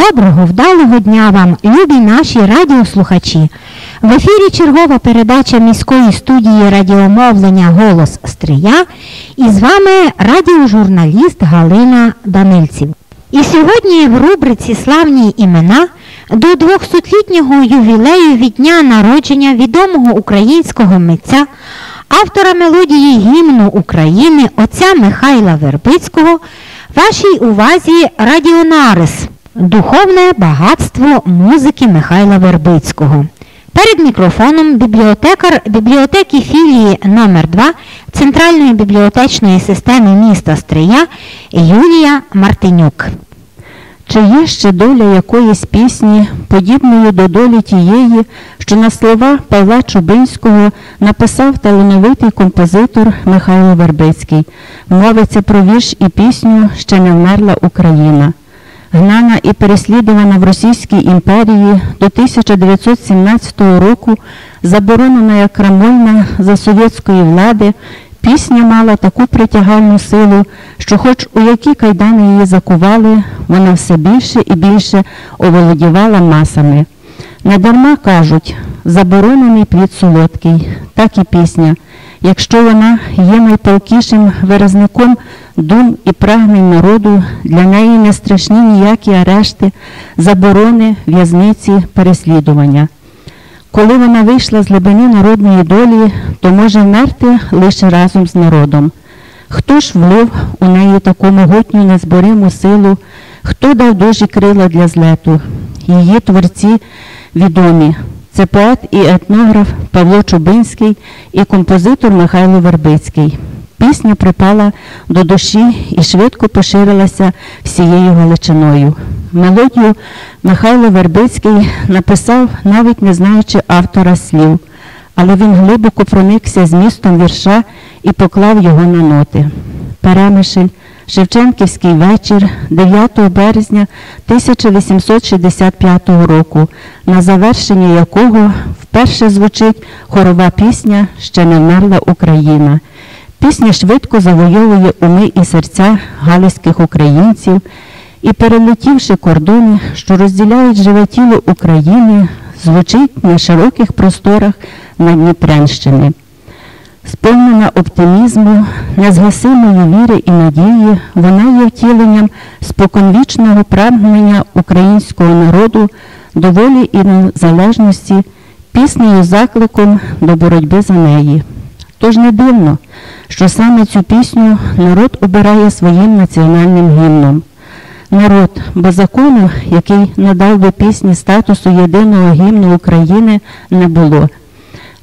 Доброго, вдалого дня вам, любі наші радіослухачі. В ефірі чергова передача міської студії радіомовлення Голос Стрия і з вами радіожурналіст Галина Данильців. І сьогодні в рубриці Славні імена до 200-літнього ювілею від дня народження відомого українського митця, автора мелодії гімну України отця Михайла Вербицького, вашій увазі Радіонарис Духовне багатство музики Михайла Вербицького. Перед мікрофоном бібліотекар бібліотеки філії номер 2 Центральної бібліотечної системи міста Стрия Юлія Мартинюк. Чи є ще доля якоїсь пісні, подібною до долі тієї, що на слова Павла Чубинського написав талановитий композитор Михайло Вербицький. Мовиться про вірш і пісню Ще не вмерла Україна. Гнана і переслідувана в Російській імперії до 1917 року, заборонена як крамольна за совєтської влади, пісня мала таку притягальну силу, що, хоч у які кайдани її закували, вона все більше і більше оволодівала масами. Недарма кажуть, заборонений плід солодкий, так і пісня. Якщо вона є найпалкішим виразником дум і прагнень народу, для неї не страшні ніякі арешти, заборони, в'язниці, переслідування. Коли вона вийшла з глибини народної долі, то може вмерти лише разом з народом. Хто ж влив у неї таку могутню незбориму силу, хто дав дужі крила для злету? Її творці відомі. Це поет і етнограф Павло Чубинський і композитор Михайло Вербицький. Пісня припала до душі і швидко поширилася всією Галичиною. Мелодію Михайло Вербицький написав, навіть не знаючи автора слів, але він глибоко проникся змістом вірша і поклав його на ноти. Перемишель, Шевченківський вечір 9 березня 1865 року, на завершення якого вперше звучить хорова пісня Ще не вмерла Україна. Пісня швидко завойовує уми і серця галицьких українців і, перелетівши кордони, що розділяють живе тіло України, звучить на широких просторах на. Сповнена оптимізму, незгасимої віри і надії, вона є втіленням споконвічного прагнення українського народу до волі і незалежності, піснею закликом до боротьби за неї. Тож не дивно, що саме цю пісню народ обирає своїм національним гімном. Народ, бо закону, який надав до пісні статусу єдиного гімну України, не було.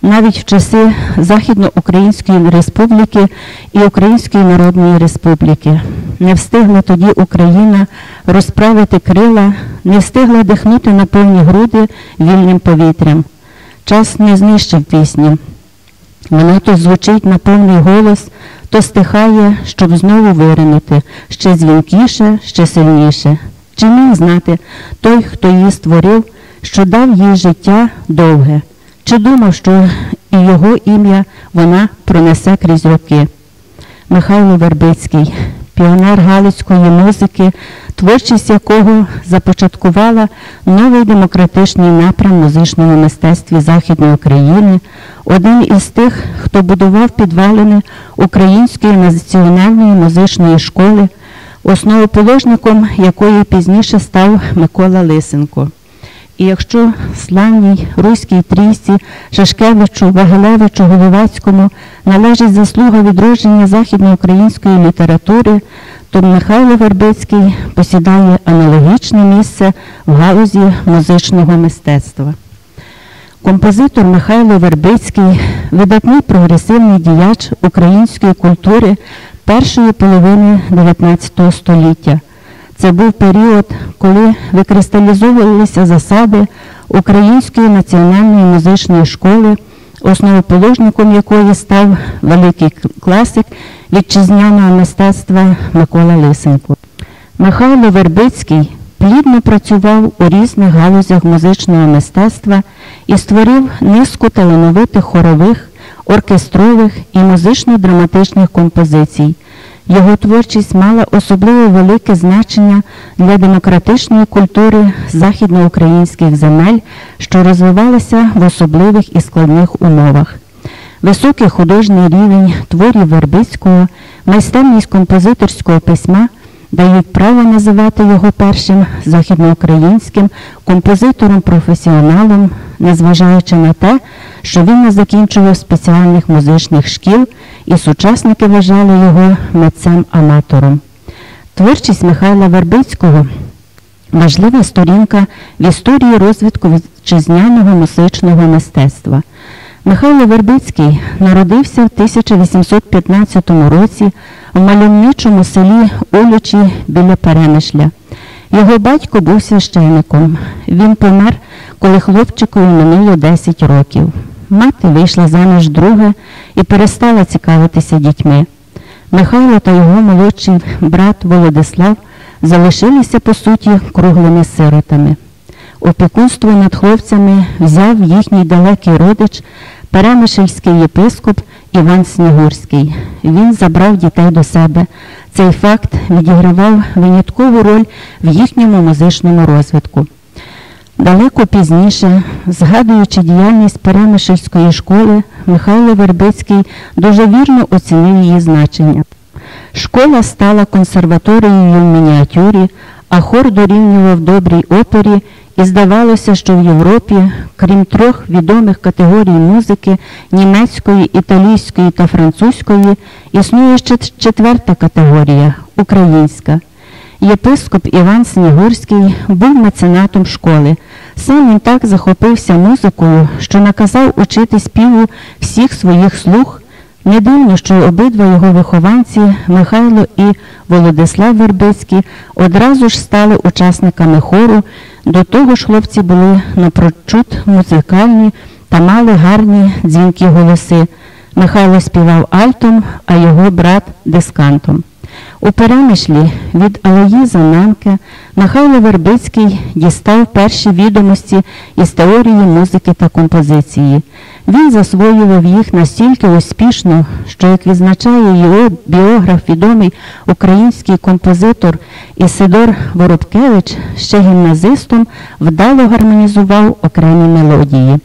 Навіть в часи Західноукраїнської Республіки і Української Народної Республіки не встигла тоді Україна розправити крила, не встигла дихнути на повні груди вільним повітрям. Час не знищив пісні. Вона то звучить на повний голос, то стихає, щоб знову виринути ще дзвінкіше, ще сильніше. Чи міг знати той, хто її створив, що дав їй життя довге, чи думав, що і його ім'я вона пронесе крізь роки? Михайло Вербицький, піонер Галицької музики, творчість якого започаткувала новий демократичний напрям музичного мистецтві Західної України, один із тих, хто будував підвалини Української національної музичної школи, основоположником якої пізніше став Микола Лисенко. І якщо славній руській трійці Шашкевичу, Вагилевичу, Головацькому належить заслуга відродження західноукраїнської літератури, то Михайло Вербицький посідає аналогічне місце в галузі музичного мистецтва. Композитор Михайло Вербицький видатний прогресивний діяч української культури першої половини 19 століття. Це був період, коли викристалізовувалися засади Української національної музичної школи, основоположником якої став великий класик вітчизняного мистецтва Микола Лисенко. Михайло Вербицький плідно працював у різних галузях музичного мистецтва і створив низку талановитих хорових, оркестрових і музично-драматичних композицій. Його творчість мала особливо велике значення для демократичної культури західноукраїнських земель, що розвивалися в особливих і складних умовах. Високий художній рівень творів Вербицького, майстерність композиторського письма дають право називати його першим західноукраїнським композитором-професіоналом, незважаючи на те, що він не закінчував спеціальних музичних шкіл, і сучасники вважали його митцем-аматором. Творчість Михайла Вербицького важлива сторінка в історії розвитку вітчизняного музичного мистецтва. Михайло Вербицький народився в 1815 році в мальовничому селі Олючі біля Перемишля. Його батько був священником. Він помер, коли хлопчикові минуло 10 років. Мати вийшла заміж друге і перестала цікавитися дітьми. Михайло та його молодший брат Володислав залишилися, по суті, круглими сиротами. Опікунство над хлопцями взяв їхній далекий родич, перемишельський єпископ Іван Снігурський. Він забрав дітей до себе. Цей факт відігравав виняткову роль в їхньому музичному розвитку. Далеко пізніше, згадуючи діяльність Перемишельської школи, Михайло Вербицький дуже вірно оцінив її значення. Школа стала консерваторією в мініатюрі, а хор дорівнював добрій опері, і здавалося, що в Європі, крім трьох відомих категорій музики німецької, італійської та французької, існує ще четверта категорія українська. Єпископ Іван Снігурський був меценатом школи. Сам він так захопився музикою, що наказав учити співу всіх своїх слуг. Не дивно, що обидва його вихованці, Михайло і Володислав Вербицький, одразу ж стали учасниками хору. До того ж хлопці були напрочуд музикальні та мали гарні дзвінкі голоси. Михайло співав альтом, а його брат дискантом. У перемишлі від Алоїза Немке Михайло Вербицький дістав перші відомості із теорії музики та композиції. Він засвоював їх настільки успішно, що, як відзначає його біограф, відомий український композитор Ісидор Воробкевич, ще гімназистом вдало гармонізував окремі мелодії.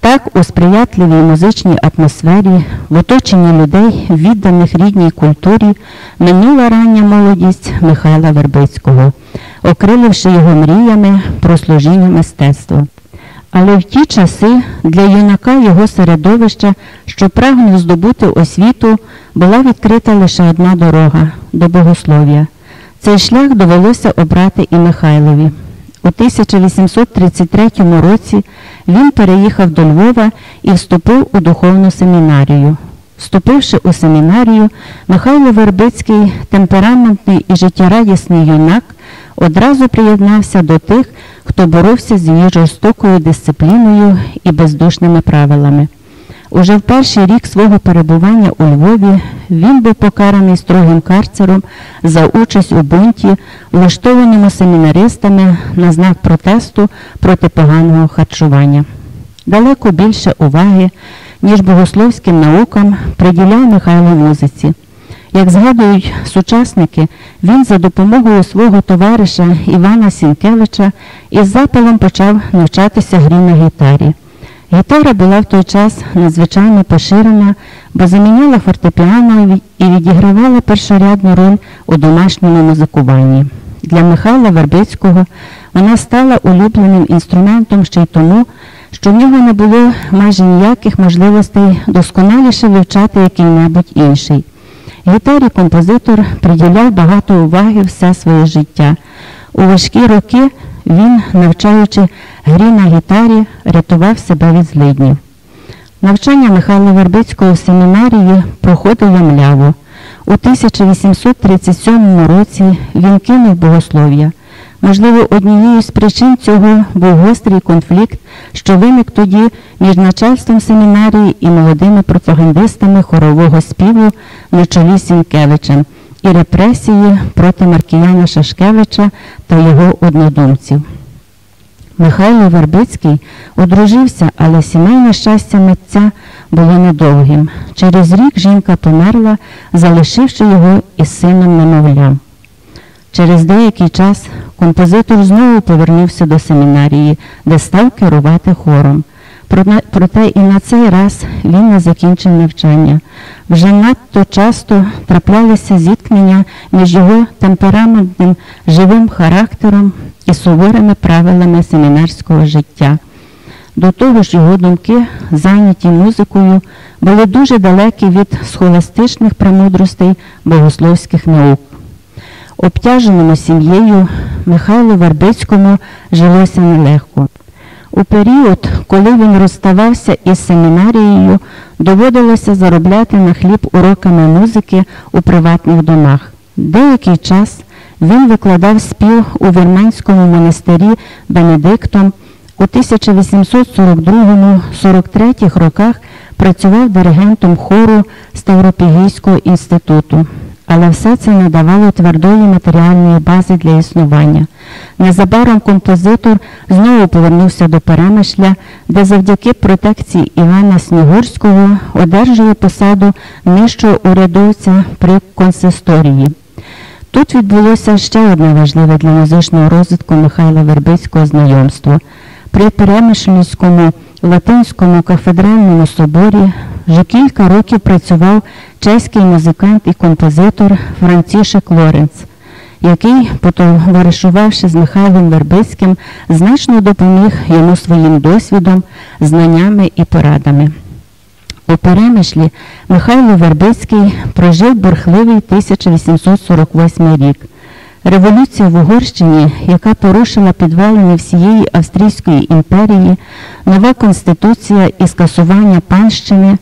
Так, у сприятливій музичній атмосфері, в оточенні людей, відданих рідній культурі, минула рання молодість Михайла Вербицького, окриливши його мріями про служіння мистецтва. Але в ті часи для юнака його середовища, що прагнув здобути освіту, була відкрита лише одна дорога до богослов'я. Цей шлях довелося обрати і Михайлові. У 1833 році він переїхав до Львова і вступив у духовну семінарію. Вступивши у семінарію, Михайло Вербицький, темпераментний і життєрадісний юнак, одразу приєднався до тих, хто боровся з її жорстокою дисципліною і бездушними правилами. Уже в перший рік свого перебування у Львові він був покараний строгим карцером за участь у бунті, влаштованому семінаристами на знак протесту проти поганого харчування. Далеко більше уваги, ніж богословським наукам, приділяв Михайло музиці. Як згадують сучасники, він за допомогою свого товариша Івана Сінкевича із запалом почав навчатися грі на гітарі. Гітара була в той час надзвичайно поширена, бо заміняла фортепіано і відігравала першорядну роль у домашньому музикуванні. Для Михайла Вербицького вона стала улюбленим інструментом ще й тому, що в нього не було майже ніяких можливостей досконаліше вивчати який-небудь інший. Гітарі композитор приділяв багато уваги все своє життя. У важкі роки він, навчаючи грі на гітарі, рятував себе від злиднів. Навчання Михайла Вербицького в семінарії проходило мляво. У 1837 році він кинув богослов'я. Можливо, однією з причин цього був гострий конфлікт, що виник тоді між начальством семінарії і молодими пропагандистами хорового співу на чолі Сінкевичем і репресії проти Маркіяна Шашкевича та його однодумців. Михайло Вербицький одружився, але сімейне щастя митця було недовгим. Через рік жінка померла, залишивши його із сином немовлям. Через деякий час композитор знову повернувся до семінарії, де став керувати хором. Проте і на цей раз він не закінчив навчання. Вже надто часто траплялися зіткнення між його темпераментним живим характером і суворими правилами семінарського життя. До того ж, його думки, зайняті музикою, були дуже далекі від схоластичних премудростей богословських наук. Обтяженому сім'єю Михайлу Вербицькому жилося нелегко. У період, коли він розставався із семінарією, доводилося заробляти на хліб уроками музики у приватних домах. Деякий час він викладав спів у Вірменському монастирі Бенедиктом. У 1842-43 роках працював диригентом хору Ставропігійського інституту але все це не давало твердої матеріальної бази для існування. Незабаром композитор знову повернувся до Перемишля, де завдяки протекції Івана Снігурського одержує посаду нижчого урядовця при консисторії. Тут відбулося ще одне важливе для музичного розвитку Михайла Вербицького знайомство. При Перемишльському Латинському кафедральному соборі вже кілька років працював чеський музикант і композитор Францішек Лоренц, який, потоваришувавши з Михайлом Вербицьким, значно допоміг йому своїм досвідом, знаннями і порадами. У Перемишлі Михайло Вербицький прожив бурхливий 1848 рік. Революція в Угорщині, яка порушила підвалення всієї Австрійської імперії, нова конституція і скасування панщини,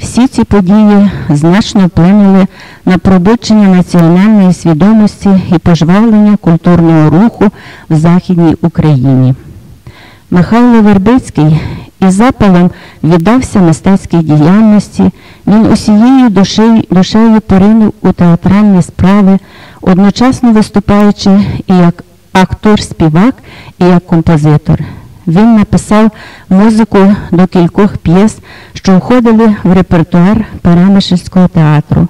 всі ці події значно вплинули на пробудження національної свідомості і пожвавлення культурного руху в Західній Україні. Михайло Вербицький із запалом віддався мистецькій діяльності, він усією душею, душею поринув у театральні справи, одночасно виступаючи і як актор-співак, і як композитор. Він написав музику до кількох п'єс, що входили в репертуар Перемишльського театру.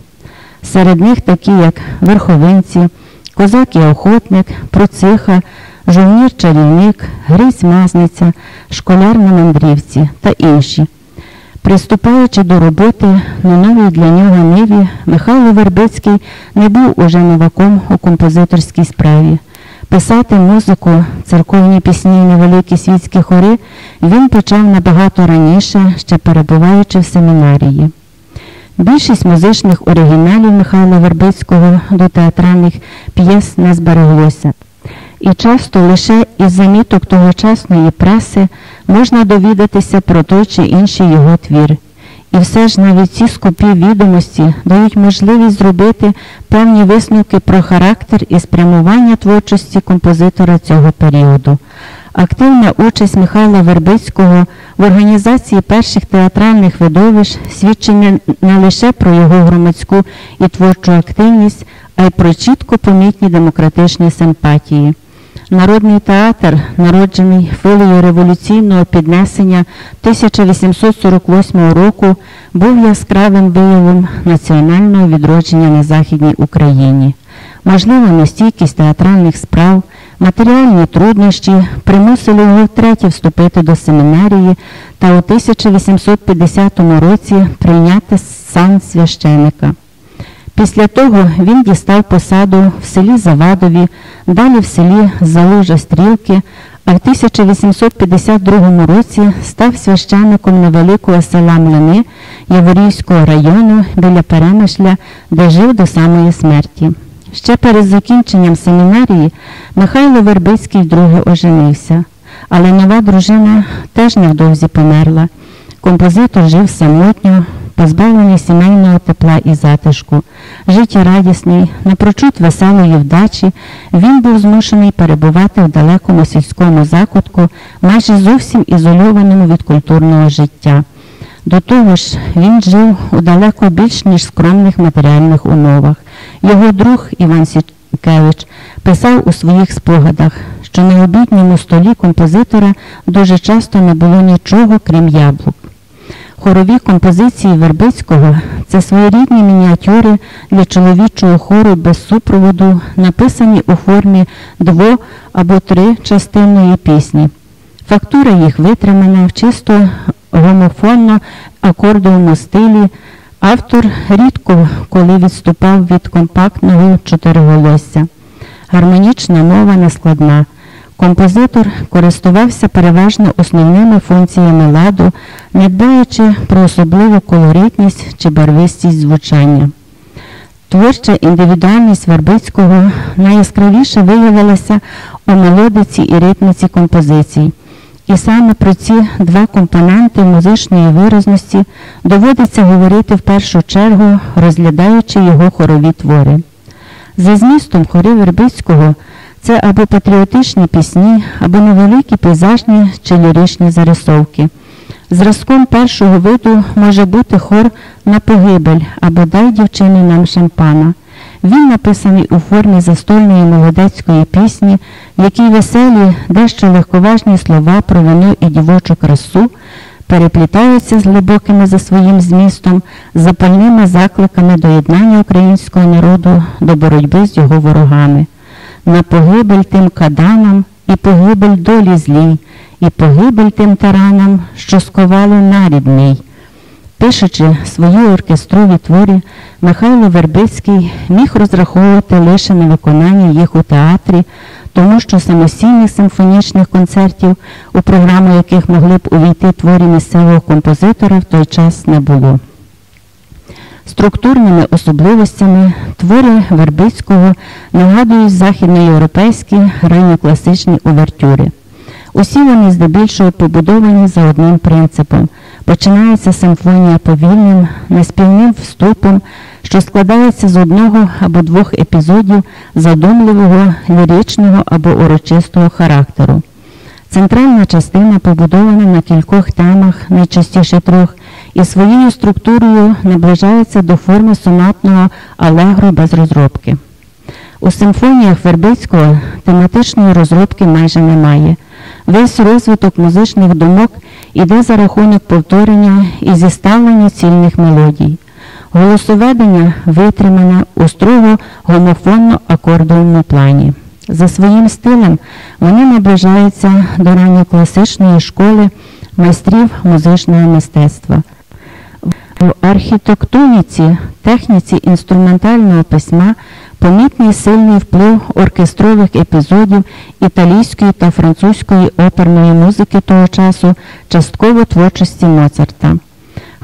Серед них такі, як Верховинці, Козак і Охотник, Проциха, Жовнір-чарівник, Грізь Мазниця, Школяр на мандрівці та інші. Приступаючи до роботи на новій для нього ниві, Михайло Вербицький не був уже новаком у композиторській справі. Писати музику, церковні пісні і невеликі світські хори він почав набагато раніше, ще перебуваючи в семінарії. Більшість музичних оригіналів Михайла Вербицького до театральних п'єс не збереглося. І часто лише із заміток тогочасної преси можна довідатися про той чи інший його твір. І все ж навіть ці скупі відомості дають можливість зробити певні висновки про характер і спрямування творчості композитора цього періоду. Активна участь Михайла Вербицького в організації перших театральних видовищ свідчення не лише про його громадську і творчу активність, а й про чітко помітні демократичні симпатії. Народний театр, народжений хвилею революційного піднесення 1848 року, був яскравим виявом національного відродження на Західній Україні. Можливо, нестійкість театральних справ, матеріальні труднощі примусили його втретє вступити до семінарії та у 1850 році прийняти сан священика. Після того він дістав посаду в селі Завадові, далі в селі Залужа Стрілки, а в 1852 році став священником невеликого села Млини Яворівського району біля Перемишля, де жив до самої смерті. Ще перед закінченням семінарії Михайло Вербицький вдруге оженився, але нова дружина теж невдовзі померла. Композитор жив самотньо, позбавлений сімейного тепла і затишку, життєрадісний, напрочуд веселої вдачі, він був змушений перебувати в далекому сільському закутку, майже зовсім ізольованому від культурного життя. До того ж, він жив у далеко більш ніж скромних матеріальних умовах. Його друг Іван Сікевич писав у своїх спогадах, що на обідньому столі композитора дуже часто не було нічого, крім яблук. Хорові композиції Вербицького це своєрідні мініатюри для чоловічого хору без супроводу, написані у формі дво- або тричастинної пісні. Фактура їх витримана в чисто гомофонно акордовому стилі. Автор рідко коли відступав від компактного чотириголосся. Гармонічна мова нескладна. Композитор користувався переважно основними функціями ладу, не дбаючи про особливу колоритність чи барвистість звучання. Творча індивідуальність Вербицького найяскравіше виявилася у мелодиці і ритміці композицій. І саме про ці два компоненти музичної виразності доводиться говорити в першу чергу, розглядаючи його хорові твори. За змістом хори Вербицького це або патріотичні пісні, або невеликі пейзажні чи ліричні зарисовки. Зразком першого виду може бути хор на погибель або дай дівчині нам шампана. Він написаний у формі застольної молодецької пісні, в якій веселі, дещо легковажні слова про вину і дівочу красу переплітаються з глибокими за своїм змістом, запальними закликами до єднання українського народу до боротьби з його ворогами. На погибель тим каданам і погибель долі злій, і погибель тим таранам, що сковали нарід мій. Пишучи свої оркестрові твори, Михайло Вербицький міг розраховувати лише на виконання їх у театрі, тому що самостійних симфонічних концертів, у програму яких могли б увійти творі місцевого композитора, в той час не було. Структурними особливостями твори Вербицького нагадують західноєвропейські ранньокласичні увертюри. Усі вони здебільшого побудовані за одним принципом. Починається симфонія повільним, неспівним вступом, що складається з одного або двох епізодів задумливого, ліричного або урочистого характеру. Центральна частина побудована на кількох темах, найчастіше трьох, і своєю структурою наближається до форми сонатного алегро без розробки. У симфоніях Вербицького тематичної розробки майже немає. Весь розвиток музичних думок іде за рахунок повторення і зіставлення цільних мелодій. Голосоведення витримане у строго гомофонно-акордовому плані. За своїм стилем вони наближаються до ранньокласичної школи майстрів музичного мистецтва. В архітектоніці, техніці інструментального письма помітний сильний вплив оркестрових епізодів італійської та французької оперної музики того часу, частково творчості Моцарта.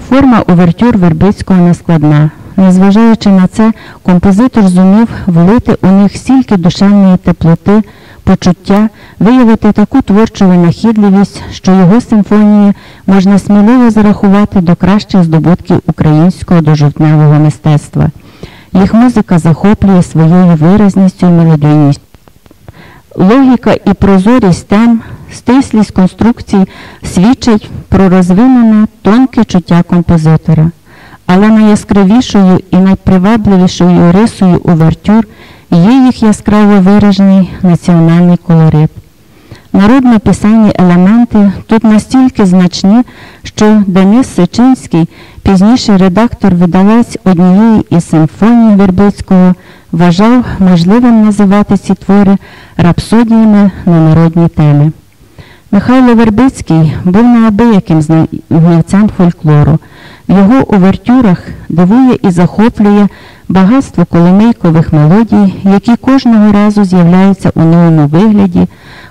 Форма увертюр Вербицького нескладна. Незважаючи на це, композитор зумів влити у них стільки душевної теплоти, почуття, виявити таку творчу винахідливість, що його симфонії можна сміливо зарахувати до кращих здобутків українського дожовтневого мистецтва. Їх музика захоплює своєю виразністю і мелодійністю. Логіка і прозорість тем, стислість конструкцій свідчать про розвинене тонке чуття композитора. Але найяскравішою і найпривабливішою рисою увертюр є їх яскраво виражений національний колорит. Народно-пісенні елементи тут настільки значні, що Денис Сичинський, пізніше редактор видавець однієї із симфоній Вербицького, вважав можливим називати ці твори рапсодіями на народні теми. Михайло Вербицький був неабияким знавцем фольклору. Його увертюрах дивує і захоплює багатство коломийкових мелодій, які кожного разу з'являються у новому вигляді,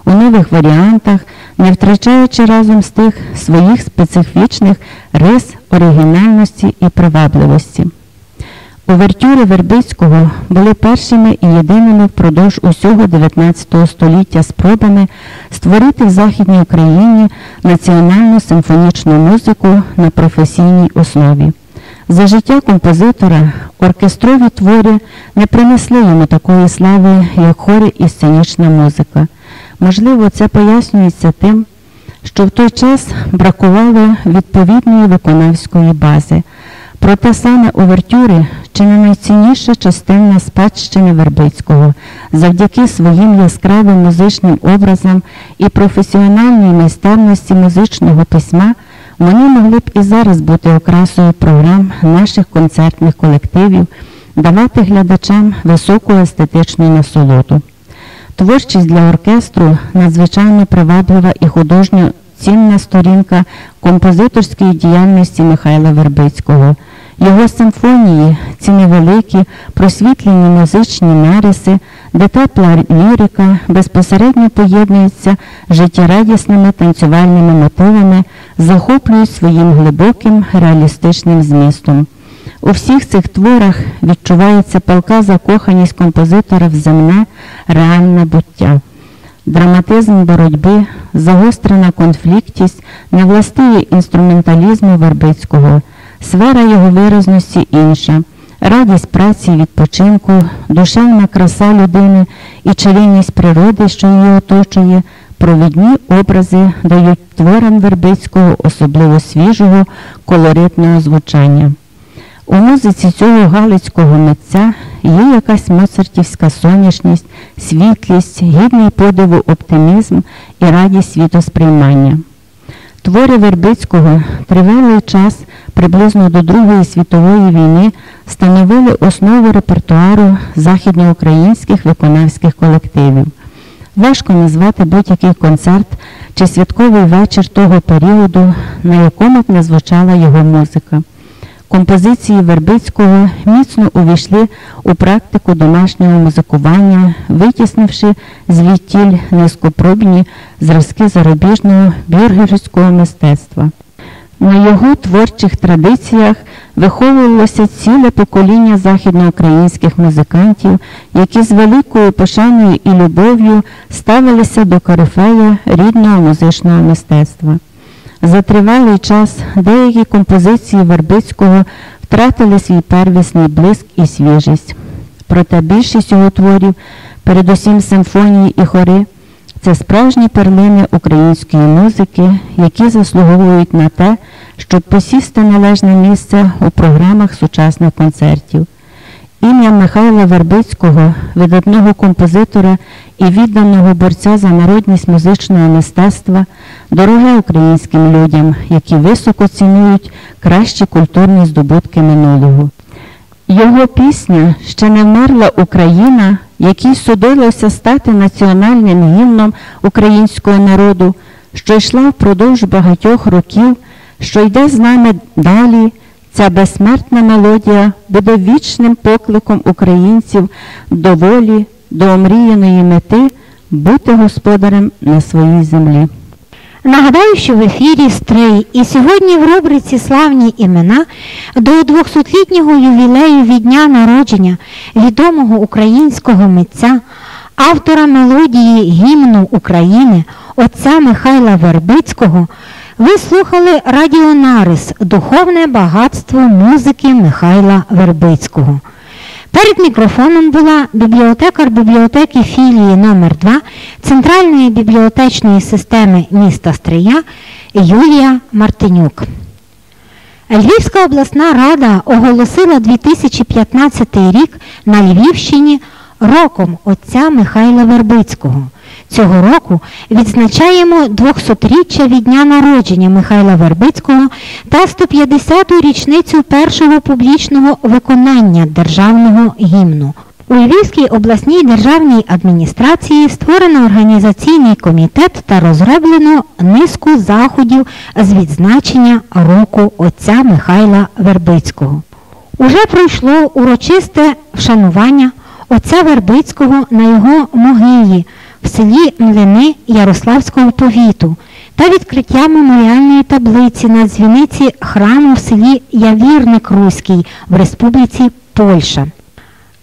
у нових варіантах, не втрачаючи разом з тих своїх специфічних рис, оригінальності і привабливості. Увертюри Вербицького були першими і єдиними впродовж усього 19 століття спробами створити в Західній Україні національну симфонічну музику на професійній основі. За життя композитора оркестрові твори не принесли йому такої слави, як хори і сценічна музика. Можливо, це пояснюється тим, що в той час бракувало відповідної виконавської бази. Проте саме увертюри чи не найцінніша частина спадщини Вербицького завдяки своїм яскравим музичним образам і професіональній майстерності музичного письма Вони могли б і зараз бути окрасою програм наших концертних колективів, давати глядачам високу естетичну насолоду. Творчість для оркестру надзвичайно приваблива і художньо цінна сторінка композиторської діяльності Михайла Вербицького. Його симфонії, ці невеликі, просвітлені музичні нариси, де тепла лірика безпосередньо поєднується з життєрадісними танцювальними мотивами, захоплюють своїм глибоким реалістичним змістом. У всіх цих творах відчувається палка закоханість композитора в земне реальне буття. Драматизм боротьби, загострена конфліктість, невластиві інструменталізму Вербицького, сфера його виразності інша, радість праці і відпочинку, душевна краса людини і чарівність природи, що її оточує, провідні образи дають творам Вербицького особливо свіжого колоритного звучання. У музиці цього галицького митця є якась моцартівська соняшність, світлість, гідний подиву оптимізм і радість світосприймання. Твори Вербицького тривалий час, приблизно до Другої світової війни, становили основу репертуару західноукраїнських виконавських колективів. Важко назвати будь-який концерт чи святковий вечір того періоду, на якому б не звучала його музика. Композиції Вербицького міцно увійшли у практику домашнього музикування, витіснивши звідтіль низькопробні зразки зарубіжного бюргерського мистецтва. На його творчих традиціях виховувалося ціле покоління західноукраїнських музикантів, які з великою пошаною і любов'ю ставилися до корифея рідного музичного мистецтва. За тривалий час деякі композиції Вербицького втратили свій первісний блиск і свіжість. Проте більшість його творів, передусім симфонії і хори, це справжні перлини української музики, які заслуговують на те, щоб посісти належне місце у програмах сучасних концертів. Ім'я Михайла Вербицького, видатного композитора і відданого борця за народність музичного мистецтва, дороге українським людям, які високо цінують кращі культурні здобутки минулого. Його пісня ще не вмерла Україна, якій судилося стати національним гімном українського народу, що йшла впродовж багатьох років, що йде з нами далі. Ця безсмертна мелодія буде вічним покликом українців до волі, до омріяної мети бути господарем на своїй землі. Нагадаю, що в ефірі Стрий і сьогодні в рубриці Славні імена до 200-літнього ювілею від дня народження відомого українського митця, автора мелодії гімну України, отця Михайла Вербицького. Ви слухали Радіонарис Духовне багатство музики Михайла Вербицького. Перед мікрофоном була бібліотекар бібліотеки філії номер 2 Центральної бібліотечної системи міста Стрия Юлія Мартинюк. Львівська обласна рада оголосила 2015 рік на Львівщині роком отця Михайла Вербицького. Цього року відзначаємо 200-річчя від дня народження Михайла Вербицького та 150-ту річницю першого публічного виконання державного гімну. У Львівській обласній державній адміністрації створено організаційний комітет та розроблено низку заходів з відзначення року отця Михайла Вербицького. Уже пройшло урочисте вшанування отця Вербицького на його могилі в селі Млини Ярославського повіту та відкриття меморіальної таблиці на дзвіниці храму в селі Явірник Руський в Республіці Польща.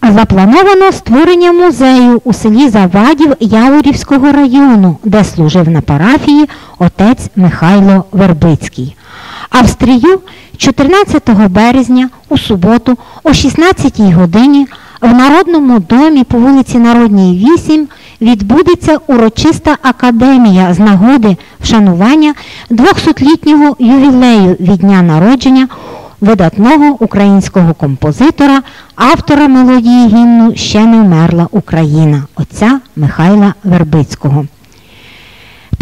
Заплановано створення музею у селі Завадів Яворівського району, де служив на парафії отець Михайло Вербицький. А в Стрію 14 березня у суботу о 16 годині в Народному домі по вулиці Народній, 8 відбудеться урочиста академія з нагоди вшанування 200-літнього ювілею від дня народження видатного українського композитора, автора мелодії гімну Ще не вмерла Україна, отця Михайла Вербицького.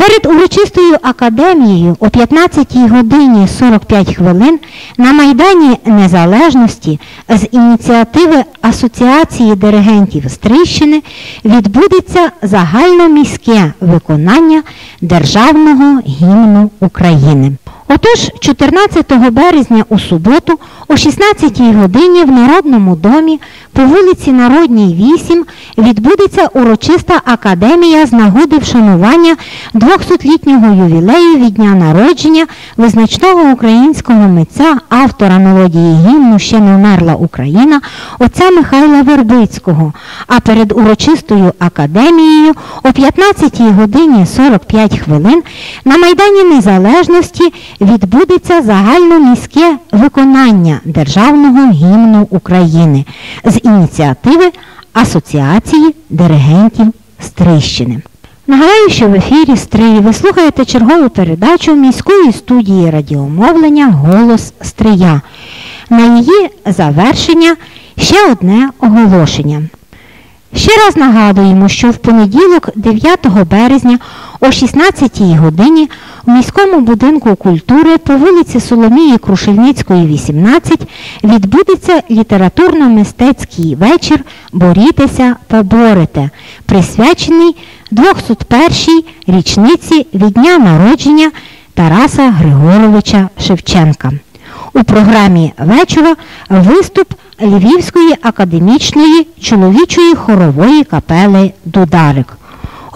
Перед урочистою академією о 15 годині 45 хвилин на Майдані Незалежності з ініціативи Асоціації диригентів Стрищини відбудеться загальноміське виконання Державного гімну України. Отож, 14 березня у суботу о 16-й годині в Народному домі по вулиці Народній 8 відбудеться урочиста академія з нагоди вшанування 200-літнього ювілею від дня народження визначного українського митця, автора мелодії гімну ще не вмерла Україна, отця Михайла Вербицького. А перед урочистою академією о 15 годині 45 хвилин на Майдані Незалежності відбудеться загальноміське виконання Державного гімну України з ініціативи Асоціації диригентів Стрищини. Нагадаю, що в ефірі Стрий ви слухаєте чергову передачу міської студії радіомовлення Голос Стрия. На її завершення ще одне оголошення. Ще раз нагадуємо, що в понеділок, 9 березня о 16 годині в міському будинку культури по вулиці Соломії Крушельницької, 18 відбудеться літературно-мистецький вечір Борітеся, поборете, присвячений 201-й річниці від дня народження Тараса Григоровича Шевченка. У програмі вечора виступ Львівської академічної чоловічої хорової капели Дударик.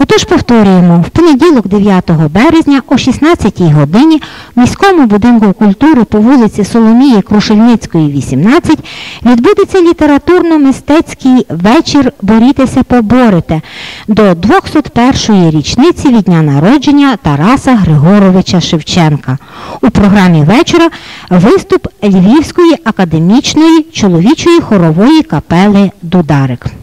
Отож повторюємо, в понеділок 9 березня о 16 годині в міському будинку культури по вулиці Соломії Крушельницької, 18 відбудеться літературно-мистецький вечір Борітеся поборете до 201-ї річниці від дня народження Тараса Григоровича Шевченка. У програмі вечора виступ Львівської академічної чоловічої хорової капели Дударик.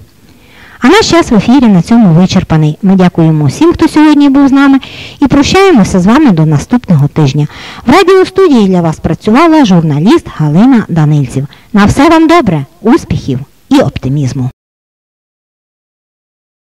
Наш час в ефірі на цьому вичерпаний. Ми дякуємо всім, хто сьогодні був з нами, і прощаємося з вами до наступного тижня. В радіостудії для вас працювала журналіст Галина Данильців. На все вам добре, успіхів і оптимізму!